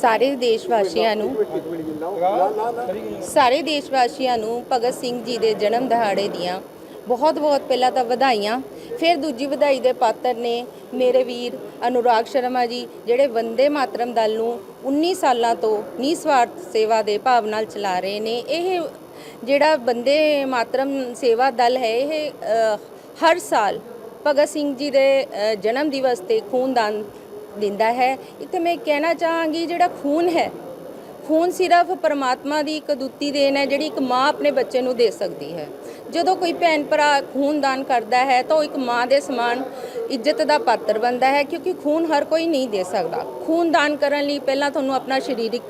ਸਾਰੇ ਦੇਸ਼ ਵਾਸੀਆਂ ਨੂੰ ਸਾਰੇ ਦੇਸ਼ ਵਾਸੀਆਂ ਨੂੰ ਭਗਤ ਸਿੰਘ ਜੀ ਦੇ ਜਨਮ ਦਿਹਾੜੇ ਦੀਆਂ ਬਹੁਤ ਬਹੁਤ ਪਹਿਲਾਂ ਤਾਂ ਵਧਾਈਆਂ। ਫਿਰ ਦੂਜੀ ਵਧਾਈ ਦੇ ਪਾਤਰ ਨੇ ਮੇਰੇ ਵੀਰ ਅਨੁਰਾਗ ਸ਼ਰਮਾ ਜੀ, ਜਿਹੜੇ ਵੰਦੇ ਮਾਤਰਮ ਦਲ ਨੂੰ 19 ਸਾਲਾਂ ਤੋਂ ਨਿਸਵਾਰਥ ਸੇਵਾ ਦੇ ਭਾਵ ਨਾਲ ਚਲਾ ਰਹੇ ਨੇ। ਇਹ ਜਿਹੜਾ ਬੰਦੇ ਮਾਤਰਮ ਸੇਵਾ ਦਲ ਹੈ, ਇਹ ਹਰ ਸਾਲ ਭਗਤ ਸਿੰਘ ਜੀ ਦੇ ਜਨਮ ਦਿਵਸ ਤੇ ਖੂਨਦਾਨ ਦਿੰਦਾ ਹੈ। ਇੱਥੇ ਮੈਂ ਕਹਿਣਾ ਚਾਹਾਂਗੀ, ਜਿਹੜਾ ਖੂਨ ਹੈ, ਖੂਨ ਸਿਰਫ ਪਰਮਾਤਮਾ ਦੀ ਇੱਕ ਦੁੱਤੀ ਦੇਣ ਹੈ, ਜਿਹੜੀ ਇੱਕ ਮਾਂ ਆਪਣੇ ਬੱਚੇ ਨੂੰ ਦੇ ਸਕਦੀ ਹੈ। ਜਦੋਂ ਕੋਈ ਭੈਣ ਭਰਾ ਖੂਨ ਦਾਨ ਕਰਦਾ ਹੈ, ਤਾਂ ਉਹ ਇੱਕ ਮਾਂ ਦੇ ਸਮਾਨ ਇੱਜ਼ਤ ਦਾ ਪਾਤਰ ਬਣਦਾ ਹੈ, ਕਿਉਂਕਿ ਖੂਨ ਹਰ ਕੋਈ ਨਹੀਂ ਦੇ ਸਕਦਾ। ਖੂਨ ਦਾਨ ਕਰਨ ਲਈ ਪਹਿਲਾਂ ਤੁਹਾਨੂੰ ਆਪਣਾ ਸਰੀਰਕ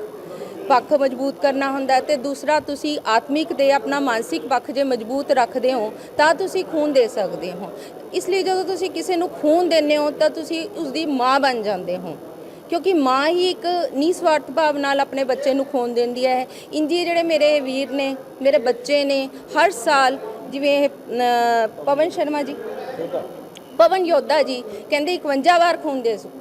ਪੱਖ ਮਜ਼ਬੂਤ ਕਰਨਾ ਹੁੰਦਾ ਹੈ ਤੇ ਦੂਸਰਾ ਤੁਸੀਂ ਆਤਮਿਕ ਤੇ ਆਪਣਾ ਮਾਨਸਿਕ ਪੱਖ ਜੇ ਮਜ਼ਬੂਤ ਰੱਖਦੇ ਹੋ ਤਾਂ ਤੁਸੀਂ ਖੂਨ ਦੇ ਸਕਦੇ ਹੋ। ਇਸ ਲਈ ਜਦੋਂ ਤੁਸੀਂ ਕਿਸੇ ਨੂੰ ਖੂਨ ਦਿੰਦੇ ਹੋ ਤਾਂ ਤੁਸੀਂ ਉਸ ਦੀ ਮਾਂ ਬਣ ਜਾਂਦੇ ਹੋ। ਕਿਉਂਕਿ ਮਾਂ ਹੀ ਇੱਕ ਨਿਸਵਾਰਥ ਭਾਵ ਨਾਲ ਆਪਣੇ ਬੱਚੇ ਨੂੰ ਖੂਨ ਦਿੰਦੀ ਹੈ। ਇੰਜੀ ਜਿਹੜੇ ਮੇਰੇ ਵੀਰ ਨੇ ਮੇਰੇ ਬੱਚੇ ਨੇ ਹਰ ਸਾਲ ਜਿਵੇਂ ਇਹ, ਪਵਨ ਸ਼ਰਮਾ ਜੀ ਪਵਨ ਯੋਧਾ ਜੀ ਕਹਿੰਦੇ 51 ਵਾਰ ਖੂਨ ਦੇ ਚੁੱਕੇ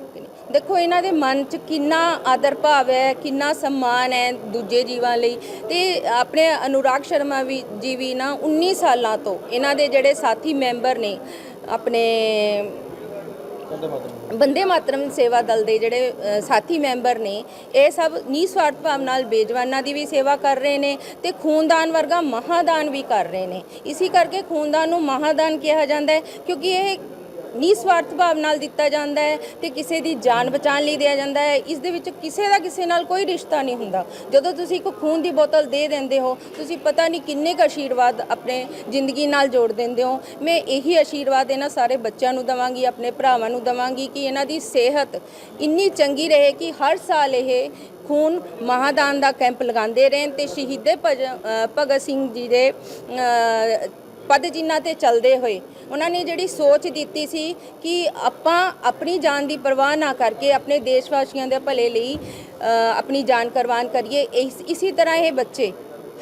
ਦੇਖੋ, ਇਹਨਾਂ ਦੇ ਮਨ 'ਚ ਕਿੰਨਾ ਆਦਰ ਭਾਵ ਹੈ, ਕਿੰਨਾ ਸਨਮਾਨ ਹੈ ਦੂਜੇ ਜੀਵਾਂ ਲਈ। ਤੇ ਆਪਣੇ ਅਨੁਰਾਗ ਸ਼ਰਮਾ ਵੀ, ਜੀ ਵੀ ਨਾ 19 ਸਾਲਾਂ ਤੋਂ ਇਹਨਾਂ ਦੇ ਜਿਹੜੇ ਸਾਥੀ ਮੈਂਬਰ ਨੇ, ਆਪਣੇ ਬੰਦੇ ਮਾਤਰਮ ਸੇਵਾ ਦਲ ਦੇ ਜਿਹੜੇ ਸਾਥੀ ਮੈਂਬਰ ਨੇ, ਇਹ ਸਭ ਨਿਸਵਾਰਥ ਭਾਵ ਨਾਲ ਬੇਜਵਾਨਾਂ ਦੀ ਵੀ ਸੇਵਾ ਕਰ ਰਹੇ ਨੇ ਤੇ ਖੂਨਦਾਨ ਵਰਗਾ ਮਹਾਦਾਨ ਵੀ ਕਰ ਰਹੇ ਨੇ। ਇਸੇ ਕਰਕੇ ਖੂਨਦਾਨ ਨੂੰ ਮਹਾਦਾਨ ਕਿਹਾ ਜਾਂਦਾ ਹੈ, ਕਿਉਂਕਿ ਇਹ ਨਿਸਵਾਰਥ ਭਾਵ ਨਾਲ ਦਿੱਤਾ ਜਾਂਦਾ ਹੈ ਤੇ ਕਿਸੇ ਦੀ ਜਾਨ ਬਚਾਉਣ ਲਈ ਦਿਆ ਜਾਂਦਾ ਹੈ। ਇਸ ਦੇ ਵਿੱਚ ਕਿਸੇ ਦਾ ਕਿਸੇ ਨਾਲ ਕੋਈ ਰਿਸ਼ਤਾ ਨਹੀਂ ਹੁੰਦਾ। ਜਦੋਂ ਤੁਸੀਂ ਇੱਕ ਖੂਨ ਦੀ ਬੋਤਲ ਦੇ ਦਿੰਦੇ ਹੋ, ਤੁਸੀਂ ਪਤਾ ਨਹੀਂ ਕਿੰਨੇ ਕੁ ਆਸ਼ੀਰਵਾਦ ਆਪਣੇ ਜ਼ਿੰਦਗੀ ਨਾਲ ਜੋੜ ਦਿੰਦੇ ਹੋ। ਮੈਂ ਇਹੀ ਆਸ਼ੀਰਵਾਦ ਇਹਨਾਂ ਸਾਰੇ ਬੱਚਿਆਂ ਨੂੰ ਦਵਾਂਗੀ, ਆਪਣੇ ਭਰਾਵਾਂ ਨੂੰ ਦਵਾਂਗੀ ਕਿ ਇਹਨਾਂ ਦੀ ਸਿਹਤ ਇੰਨੀ ਚੰਗੀ ਰਹੇ ਕਿ ਹਰ ਸਾਲ ਇਹ ਖੂਨ ਮਹਾਦਾਨ ਦਾ ਕੈਂਪ ਲਗਾਉਂਦੇ ਰਹਿਣ ਤੇ ਸ਼ਹੀਦੇ ਭਜ- ਭਗਤ ਸਿੰਘ ਜੀ ਦੇ ਪਦ ਜਿਨ੍ਹਾਂ ਤੇ ਚੱਲਦੇ ਹੋਏ। ਉਹਨਾਂ ਨੇ ਜਿਹੜੀ ਸੋਚ ਦਿੱਤੀ ਸੀ ਕਿ ਆਪਾਂ ਆਪਣੀ ਜਾਨ ਦੀ ਪਰਵਾਹ ਨਾ ਕਰਕੇ ਆਪਣੇ ਦੇਸ਼ ਵਾਸੀਆਂ ਦੇ ਭਲੇ ਲਈ ਆਪਣੀ ਜਾਨ ਕੁਰਬਾਨ ਕਰੀਏ, ਇਸ- ਇਸੇ ਤਰ੍ਹਾਂ ਇਹ ਬੱਚੇ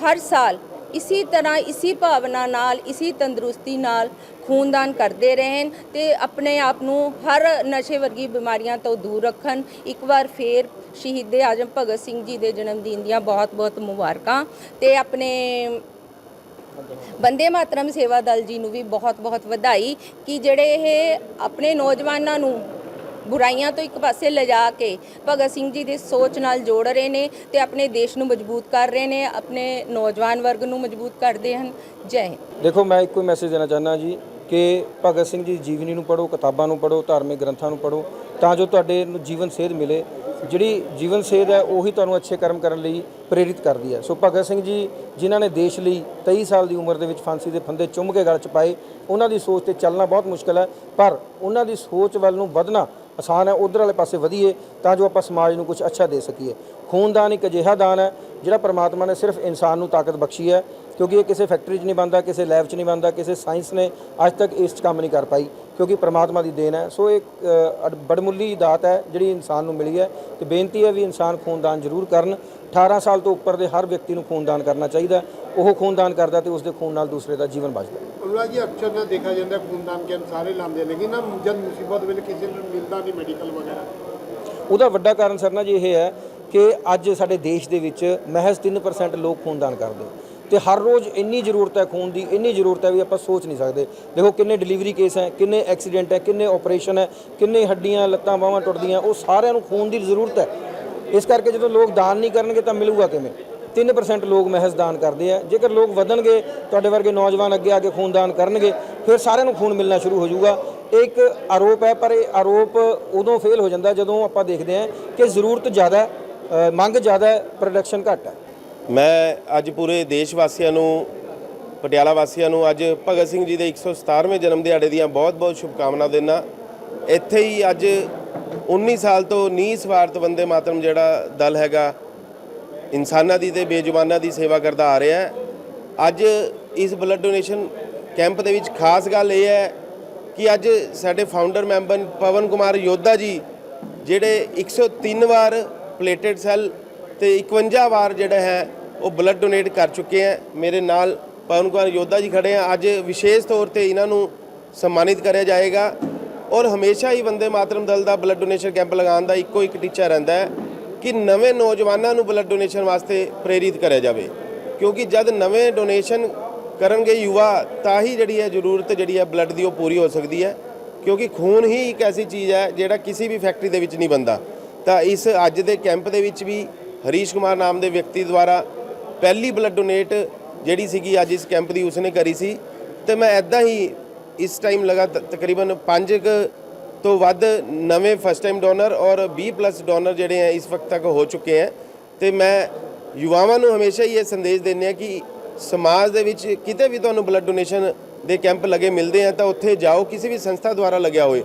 ਹਰ ਸਾਲ ਇਸੇ ਤਰ੍ਹਾਂ ਇਸੇ ਭਾਵਨਾ ਨਾਲ, ਇਸੇ ਤੰਦਰੁਸਤੀ ਨਾਲ ਖੂਨਦਾਨ ਕਰਦੇ ਰਹਿਣ ਤੇ ਆਪਣੇ ਆਪ ਨੂੰ ਹਰ ਨਸ਼ੇ ਵਰਗੀ ਬਿਮਾਰੀਆਂ ਤੋਂ ਦੂਰ ਰੱਖਣ। ਇੱਕ ਵਾਰ ਫੇਰ ਸ਼ਹੀਦੇ ਆਜਮ ਭਗਤ ਸਿੰਘ ਜੀ ਦੇ ਜਨਮ ਦਿਨ ਦੀਆਂ ਬਹੁਤ ਬਹੁਤ ਮੁਬਾਰਕਾਂ ਤੇ ਆਪਣੇ ਬੰਦੇ ਮਾਤਰਮ ਸੇਵਾ ਦਲ ਜੀ ਨੂੰ ਵੀ ਬਹੁਤ-ਬਹੁਤ ਵਧਾਈ ਕਿ ਜਿਹੜੇ ਇਹ ਆਪਣੇ ਨੌਜਵਾਨਾਂ ਨੂੰ ਬੁਰਾਈਆਂ ਤੋਂ ਇੱਕ ਪਾਸੇ ਲਿਜਾ ਕੇ ਭਗਤ ਸਿੰਘ ਜੀ ਦੀ ਸੋਚ ਨਾਲ ਜੋੜ ਰਹੇ ਨੇ ਤੇ ਆਪਣੇ ਦੇਸ਼ ਨੂੰ ਮਜ਼ਬੂਤ ਕਰ ਰਹੇ ਨੇ, ਆਪਣੇ ਨੌਜਵਾਨ ਵਰਗ ਨੂੰ ਮਜ਼ਬੂਤ ਕਰਦੇ ਹਨ। ਜੈ ਹਿੰਦ। ਦੇਖੋ, ਮੈਂ ਇੱਕੋ ਮੈਸੇਜ ਦੇਣਾ ਚਾਹੁੰਦਾ ਜੀ ਕਿ ਭਗਤ ਸਿੰਘ ਜੀ ਦੀ ਜੀਵਨੀ ਨੂੰ ਪੜ੍ਹੋ, ਕਿਤਾਬਾਂ ਨੂੰ ਪੜ੍ਹੋ, ਧਾਰਮਿਕ ਗ੍ਰੰਥਾਂ ਨੂੰ ਪੜ੍ਹੋ, ਤਾਂ ਜੋ ਤੁਹਾਡੇ ਨੂੰ ਜੀਵਨ ਸੇਧ ਮਿਲੇ। ਜਿਹੜੀ ਜੀਵਨ ਸੇਧ ਹੈ, ਉਹੀ ਤੁਹਾਨੂੰ ਅੱਛੇ ਕਰਮ ਕਰਨ ਲਈ ਪ੍ਰੇਰਿਤ ਕਰਦੀ ਹੈ। ਸੋ ਭਗਤ ਸਿੰਘ ਜੀ, ਜਿਨ੍ਹਾਂ ਨੇ ਦੇਸ਼ ਲਈ 23 ਸਾਲ ਦੀ ਉਮਰ ਦੇ ਵਿੱਚ ਫਾਂਸੀ ਦੇ ਫੰਦੇ ਚੁੰਮ ਕੇ ਗਲ 'ਚ ਪਾਏ, ਉਹਨਾਂ ਦੀ ਸੋਚ ਤੇ ਚੱਲਣਾ ਬਹੁਤ ਮੁਸ਼ਕਲ ਹੈ, ਪਰ ਉਹਨਾਂ ਦੀ ਸੋਚ ਵੱਲ ਨੂੰ ਵਧਣਾ ਆਸਾਨ ਹੈ, ਉਧਰ ਵਾਲੇ ਪਾਸੇ ਵਧੀਏ, ਤਾਂ ਜੋ ਆਪਾਂ ਸਮਾਜ ਨੂੰ ਕੁਝ ਅੱਛਾ ਦੇ ਸਕੀਏ। ਖੂਨਦਾਨ ਇੱਕ ਅਜਿਹਾ ਦਾਨ ਹੈ, ਜਿਹੜਾ ਪਰਮਾਤਮਾ ਨੇ ਸਿਰਫ ਇਨਸਾਨ ਨੂੰ ਤਾਕਤ ਬਖਸ਼ੀ ਹੈ, ਕਿਉਂਕਿ ਇਹ ਕਿਸੇ ਫੈਕਟਰੀ 'ਚ ਨਹੀਂ ਬਣਦਾ, ਕਿਸੇ ਲੈਬ 'ਚ ਨਹੀਂ ਬਣਦਾ, ਕਿਸੇ ਸਾਇੰਸ ਨੇ ਅੱਜ ਤੱਕ ਇਸ 'ਚ ਕੰਮ ਨਹੀਂ ਕਰ ਪਾਈ। ਕਿਉਂਕਿ ਪ੍ਰਮਾਤਮਾ ਦੀ ਦੇਣ ਹੈ। ਸੋ ਇਹ ਬੜਮੁੱਲੀ ਦਾਤ ਹੈ ਜਿਹੜੀ ਇਨਸਾਨ ਨੂੰ ਮਿਲੀ ਹੈ ਤੇ ਬੇਨਤੀ ਹੈ ਵੀ ਇਨਸਾਨ ਖੂਨਦਾਨ ਜ਼ਰੂਰ ਕਰਨ। 18 ਸਾਲ ਤੋਂ ਉੱਪਰ ਦੇ ਹਰ ਵਿਅਕਤੀ ਨੂੰ ਖੂਨਦਾਨ ਕਰਨਾ ਚਾਹੀਦਾ ਉਹ ਖੂਨਦਾਨ ਕਰਦਾ ਤੇ ਉਸ ਦੇ ਖੂਨ ਨਾਲ ਦੂਸਰੇ ਦਾ ਜੀਵਨ ਬਚਦਾ ਉਹਨਾਂ ਜੀ ਅਕਸਰ ਨਾ ਦੇਖਿਆ ਜਾਂਦਾ ਖੂਨਦਾਨ ਕੈਂਪ ਸਾਰੇ ਲਾਉਂਦੇ ਲੇਕਿਨ ਨਾ ਜਦ ਮੁਸੀਬਤ ਵੇਲੇ ਕਿਸੇ ਨੂੰ ਮਿਲਦਾ ਨਹੀਂ ਮੈਡੀਕਲ ਵਗੈਰਾ? ਉਹਦਾ ਵੱਡਾ ਕਾਰਨ ਸਰ ਨਾ ਜੀ ਇਹ ਹੈ ਕਿ ਅੱਜ ਸਾਡੇ ਦੇਸ਼ ਦੇ ਵਿੱਚ ਮਹਿਜ਼ 3% ਲੋਕ ਖੂਨਦਾਨ ਕਰਦੇ। ਤੇ ਹਰ ਰੋਜ਼ ਇੰਨੀ ਜ਼ਰੂਰਤ ਹੈ ਖੂਨ ਦੀ, ਇੰਨੀ ਜ਼ਰੂਰਤ ਹੈ ਵੀ ਆਪਾਂ ਸੋਚ ਨਹੀਂ ਸਕਦੇ। ਦੇਖੋ ਕਿੰਨੇ ਡਿਲੀਵਰੀ ਕੇਸ ਹੈ, ਕਿੰਨੇ ਐਕਸੀਡੈਂਟ ਹੈ, ਕਿੰਨੇ ਆਪਰੇਸ਼ਨ ਹੈ, ਕਿੰਨੇ ਹੱਡੀਆਂ, ਲੱਤਾਂ, ਬਾਹਾਂ ਟੁੱਟਦੀਆਂ, ਉਹ ਸਾਰਿਆਂ ਨੂੰ ਖੂਨ ਦੀ ਜ਼ਰੂਰਤ ਹੈ। ਇਸ ਕਰਕੇ ਜਦੋਂ ਲੋਕ ਦਾਨ ਨਹੀਂ ਕਰਨਗੇ ਤਾਂ ਮਿਲੂਗਾ ਕਿਵੇਂ? 3% ਲੋਕ ਮਹਿਜ਼ ਦਾਨ ਕਰਦੇ ਆ। ਜੇਕਰ ਲੋਕ ਵਧਣਗੇ, ਤੁਹਾਡੇ ਵਰਗੇ ਨੌਜਵਾਨ ਅੱਗੇ ਆ ਕੇ ਖੂਨਦਾਨ ਕਰਨਗੇ, ਫਿਰ ਸਾਰਿਆਂ ਨੂੰ ਖੂਨ ਮਿਲਣਾ ਸ਼ੁਰੂ ਹੋ ਜਾਊਗਾ। ਇਹ ਇੱਕ ਆਰੋਪ ਹੈ, ਪਰ ਇਹ ਆਰੋਪ ਉਦੋਂ ਫੇਲ ਹੋ ਜਾਂਦਾ ਜਦੋਂ ਆਪਾਂ ਦੇਖਦੇ ਹਾਂ ਕਿ ਜ਼ਰੂਰਤ ਜ਼ਿਆਦਾ ਮੰਗ ਜ਼ਿਆਦਾ ਹੈ ਪ੍ਰੋਡਕਸ਼ਨ ਘੱਟ ਹੈ। ਮੈਂ ਅੱਜ ਪੂਰੇ ਦੇਸ਼ ਵਾਸੀਆਂ ਨੂੰ, ਪਟਿਆਲਾ ਵਾਸੀਆਂ ਨੂੰ ਅੱਜ ਭਗਤ ਸਿੰਘ ਜੀ ਦੇ 117ਵੇਂ ਜਨਮ ਦਿਹਾੜੇ ਦੀਆਂ ਬਹੁਤ-ਬਹੁਤ ਸ਼ੁਭਕਾਮਨਾਵਾਂ ਦਿੰਦਾ। ਇੱਥੇ ਹੀ ਅੱਜ 19 ਸਾਲ ਤੋਂ ਨੀ ਸਵਾਰਥ ਵੰਦੇ ਮਾਤਰਮ ਜਿਹੜਾ ਦਲ ਹੈਗਾ, ਇਨਸਾਨਾਂ ਦੀ ਤੇ ਬੇਜ਼ੁਬਾਨਾਂ ਦੀ ਸੇਵਾ ਕਰਦਾ ਆ ਰਿਹਾ ਹੈ। ਅੱਜ ਇਸ ਬਲੱਡ ਡੋਨੇਸ਼ਨ ਕੈਂਪ ਦੇ ਵਿੱਚ ਖਾਸ ਗੱਲ ਇਹ ਹੈ ਕਿ ਅੱਜ ਸਾਡੇ ਫਾਊਂਡਰ ਮੈਂਬਰ ਪਵਨ ਕੁਮਾਰ ਯੋਧਾ ਜੀ, ਜਿਹੜੇ 103 ਵਾਰ ਪਲੇਟਡ ਸੈੱਲ ਤੇ 51 ਵਾਰ ਜਿਹੜਾ ਹੈ ਉਹ ਬਲੱਡ ਡੋਨੇਟ ਕਰ ਚੁੱਕੇ ਹੈ ਮੇਰੇ ਨਾਲ ਪਵਨ ਕੁਮਾਰ ਯੋਧਾ ਜੀ ਖੜੇ ਆ। ਅੱਜ ਵਿਸ਼ੇਸ਼ ਤੌਰ ਤੇ ਇਹਨਾਂ ਨੂੰ ਸਨਮਾਨਿਤ ਕਰਿਆ ਜਾਏਗਾ। ਔਰ ਹਮੇਸ਼ਾ ਹੀ ਵੰਦੇ ਮਾਤਰਮ ਦਲ ਦਾ ਬਲੱਡ ਡੋਨੇਸ਼ਨ ਕੈਂਪ ਲਗਾਉਣ ਦਾ ਇੱਕੋ ਇੱਕ ਟੀਚਾ ਰਹਿੰਦਾ ਹੈ ਕਿ ਨਵੇਂ ਨੌਜਵਾਨਾਂ ਨੂੰ ਬਲੱਡ ਡੋਨੇਸ਼ਨ ਵਾਸਤੇ ਪ੍ਰੇਰਿਤ ਕਰਿਆ ਜਾਵੇ। ਕਿਉਂਕਿ ਜਦ ਨਵੇਂ ਡੋਨੇਸ਼ਨ ਕਰਨਗੇ ਯੁਵਾ, ਤਾਂ ਹੀ ਜਿਹੜੀ ਹੈ ਜ਼ਰੂਰਤ ਜਿਹੜੀ ਹੈ ਬਲੱਡ ਦੀ ਉਹ ਪੂਰੀ ਹੋ ਸਕਦੀ ਹੈ। ਕਿਉਂਕਿ ਖੂਨ ਹੀ ਇੱਕ ਐਸੀ ਚੀਜ਼ ਹੈ ਜਿਹੜਾ ਕਿਸੇ ਵੀ ਫੈਕਟਰੀ ਦੇ ਵਿੱਚ ਨਹੀਂ ਬੰਦਾ ਤਾਂ ਇਸ ਅੱਜ ਦੇ ਕੈਂਪ ਦੇ ਵਿੱਚ ਵੀ ਹਰੀਸ਼ ਕੁਮਾਰ ਨਾਮ ਦੇ ਵਿਅਕਤੀ ਦੁਆਰਾ ਪਹਿਲੀ ਬਲੱਡ ਡੋਨੇਟ ਜਿਹੜੀ ਸੀਗੀ ਅੱਜ ਇਸ ਕੈਂਪ ਦੀ ਉਸਨੇ ਕਰੀ ਸੀ। ਤੇ ਮੈਂ ਐਦਾਂ ਹੀ ਇਸ ਟਾਈਮ ਲਗਾ ਤ- ਤਕਰੀਬਨ 5 ਤੋਂ ਵੱਧ ਨਵੇਂ ਫਸਟ ਟਾਈਮ ਡੋਨਰ ਔਰ 20 ਪਲੱਸ ਡੋਨਰ ਜਿਹੜੇ ਹੈ ਇਸ ਵਕਤ ਤੱਕ ਹੋ ਚੁੱਕੇ ਹੈ ਤੇ ਮੈਂ ਯੁਵਾਵਾਂ ਨੂੰ ਹਮੇਸ਼ਾ ਹੀ ਇਹ ਸੰਦੇਸ਼ ਦਿੰਦੇ ਆ ਕਿ ਸਮਾਜ ਦੇ ਵਿੱਚ ਕਿਤੇ ਵੀ ਤੁਹਾਨੂੰ ਬਲੱਡ ਡੋਨੇਸ਼ਨ ਦੇ ਕੈਂਪ ਲੱਗੇ ਮਿਲਦੇ ਆ ਤਾਂ ਉੱਥੇ ਜਾਓ, ਕਿਸੇ ਵੀ ਸੰਸਥਾ ਦੁਆਰਾ ਲੱਗਿਆ ਹੋਏ।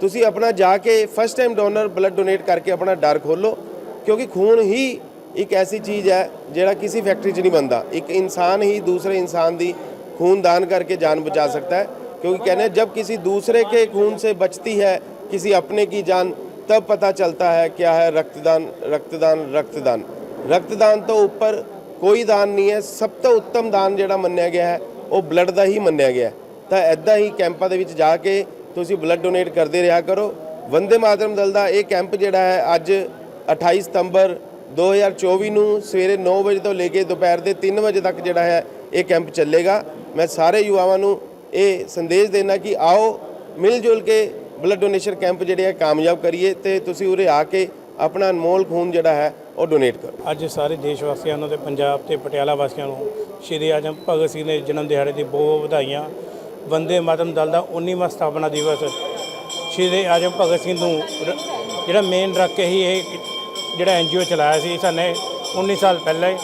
ਤੁਸੀਂ ਆਪਣਾ ਜਾ ਕੇ first time donor blood donate ਕਰਕੇ ਆਪਣਾ ਡਰ ਖੋਲੋ ਕਿਉਂਕਿ ਖੂਨ ਹੀ ਇੱਕ ਐਸੀ ਚੀਜ਼ ਹੈ ਜਿਹੜਾ ਕਿਸੇ ਫੈਕਟਰੀ 'ਚ ਨਹੀਂ ਬਣਦਾ ਇੱਕ ਇਨਸਾਨ ਹੀ ਦੂਸਰੇ ਇਨਸਾਨ ਦੀ खून दान करके जान बचा सकता है क्योंकि कहने हैं, जब किसी दूसरे के खून से बचती है किसी अपने की जान तब पता चलता है क्या है रक्तदान रक्तदान रक्तदान रक्तदान तो ऊपर ਕੋਈ ਦਾਨ ਨਹੀਂ ਹੈ ਸਭ ਤੋਂ ਉੱਤਮ ਦਾਨ ਜਿਹੜਾ ਮੰਨਿਆ ਗਿਆ ਹੈ ਉਹ ਬਲੱਡ ਦਾ ਹੀ ਮੰਨਿਆ ਗਿਆ ਹੈ ਤਾਂ ਐਦਾਂ ਹੀ ਕੈਂਪਾਂ ਦੇ ਵਿੱਚ ਜਾ ਕੇ ਤੁਸੀਂ ਬਲੱਡ ਡੋਨੇਟ ਕਰਦੇ ਰਿਹਾ ਕਰੋ ਵੰਦੇ ਮਾਤਰਮ ਦਲ ਦਾ ਇਹ ਕੈਂਪ ਜਿਹੜਾ ਹੈ ਅੱਜ 28 ਸਤੰਬਰ 2024 ਨੂੰ ਸਵੇਰੇ 9 ਵਜੇ ਤੋਂ ਲੈ ਕੇ ਦੁਪਹਿਰ ਦੇ 3 ਵਜੇ ਤੱਕ ਜਿਹੜਾ ਹੈ ਇਹ ਕੈਂਪ ਚੱਲੇਗਾ। ਮੈਂ ਸਾਰੇ ਯੁਵਾਵਾਂ ਨੂੰ ਇਹ ਸੰਦੇਸ਼ ਦੇਣਾ ਕਿ ਆਓ ਮਿਲ ਜੁਲ ਕੇ ਬਲੱਡ ਡੋਨੇਸ਼ਨ ਕੈਂਪ ਜਿਹੜੇ ਆ ਕਾਮਯਾਬ ਕਰੀਏ ਤੇ ਤੁਸੀਂ ਉਰੇ ਆ ਕੇ ਆਪਣਾ ਅਨਮੋਲ ਖੂਨ ਜਿਹੜਾ ਹੈ ਉਹ ਡੋਨੇਟ ਕਰੋ। ਅੱਜ ਸਾਰੇ ਦੇਸ਼ ਵਾਸੀਆਂ ਨੂੰ ਤੇ ਪੰਜਾਬ ਤੇ ਪਟਿਆਲਾ ਵਾਸੀਆਂ ਨੂੰ ਸ਼੍ਰੀ ਆਜਮ ਭਗਤ ਸਿੰਘ ਦੇ ਜਨਮ ਦਿਹਾੜੇ ਦੀ ਬਹੁਤ ਵਧਾਈਆਂ। ਵੰਦੇ ਮਾਤਰਮ ਦਲ ਦਾ 19ਵਾਂ ਸਥਾਪਨਾ ਦਿਵਸ ਸ਼੍ਰੀ ਆਜਮ ਭਗਤ ਸਿੰਘ ਨੂੰ ਜਿਹੜਾ ਮੇਨ ਰੱਖ ਕੇ ਹੀ ਇਹ ਜਿਹੜਾ ਐਨਜੀਓ ਚਲਾਇਆ ਸੀ ਸਾਨੇ 19 ਸਾਲ ਪਹਿਲਾਂ ਹੀ,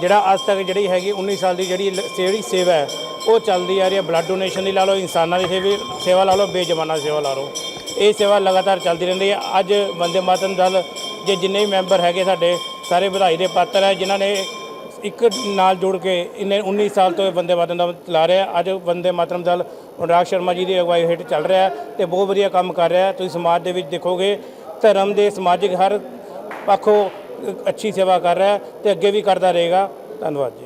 ਜਿਹੜਾ ਅੱਜ ਤੱਕ ਜਿਹੜੀ ਹੈਗੀ 19 ਸਾਲ ਦੀ ਜਿਹੜੀ ਲ- ਜਿਹੜੀ ਸੇਵਾ ਹੈ, ਉਹ ਚੱਲਦੀ ਆ ਰਹੀ ਹੈ। ਬਲੱਡ ਡੋਨੇਸ਼ਨ ਦੀ ਲਾ ਲਓ, ਇਨਸਾਨਾਂ ਦੀ ਸੇਵਾ ਸੇਵਾ ਲਾ ਲਓ, ਬੇਜਮਾਨਾ ਸੇਵਾ ਲਾ ਲਓ। ਇਹ ਸੇਵਾ ਲਗਾਤਾਰ ਚੱਲਦੀ ਰਹਿੰਦੀ ਹੈ। ਅੱਜ ਵੰਦੇ ਮਾਤਰਮ ਦਲ ਜੇ ਜਿੰਨੇ ਵੀ ਮੈਂਬਰ ਹੈਗੇ ਸਾਡੇ, ਸਾਰੇ ਵਧਾਈ ਦੇ ਪਾਤਰ ਹੈ, ਜਿਨ੍ਹਾਂ ਨੇ ਇੱਕ ਨਾਲ ਜੁੜ ਕੇ ਇਹਨੇ 19 ਸਾਲ ਤੋਂ ਇਹ ਵੰਦੇ ਮਾਤਰਮ ਦਲ ਚਲਾ ਰਿਹਾ ਅੱਜ ਵੰਦੇ ਮਾਤਰਮ ਦਲ ਅਨੁਰਾਗ ਸ਼ਰਮਾ ਜੀ ਦੀ ਅਗਵਾਈ ਹੇਠ ਚੱਲ ਰਿਹਾ ਹੈ ਤੇ ਬਹੁਤ ਵਧੀਆ ਕੰਮ ਕਰ ਰਿਹਾ ਹੈ। ਤੁਸੀਂ ਸਮਾਜ ਦੇ ਵਿੱਚ ਦੇਖੋਗੇ, ਧਰਮ ਦੇ ਸਮਾਜਿਕ ਹਰ ਪੱਖੋਂ ਅੱਛੀ ਸੇਵਾ ਕਰ ਰਿਹਾ ਹੈ ਤੇ ਅੱਗੇ ਵੀ ਕਰਦਾ ਰਹੇਗਾ। ਧੰਨਵਾਦ ਜੀ।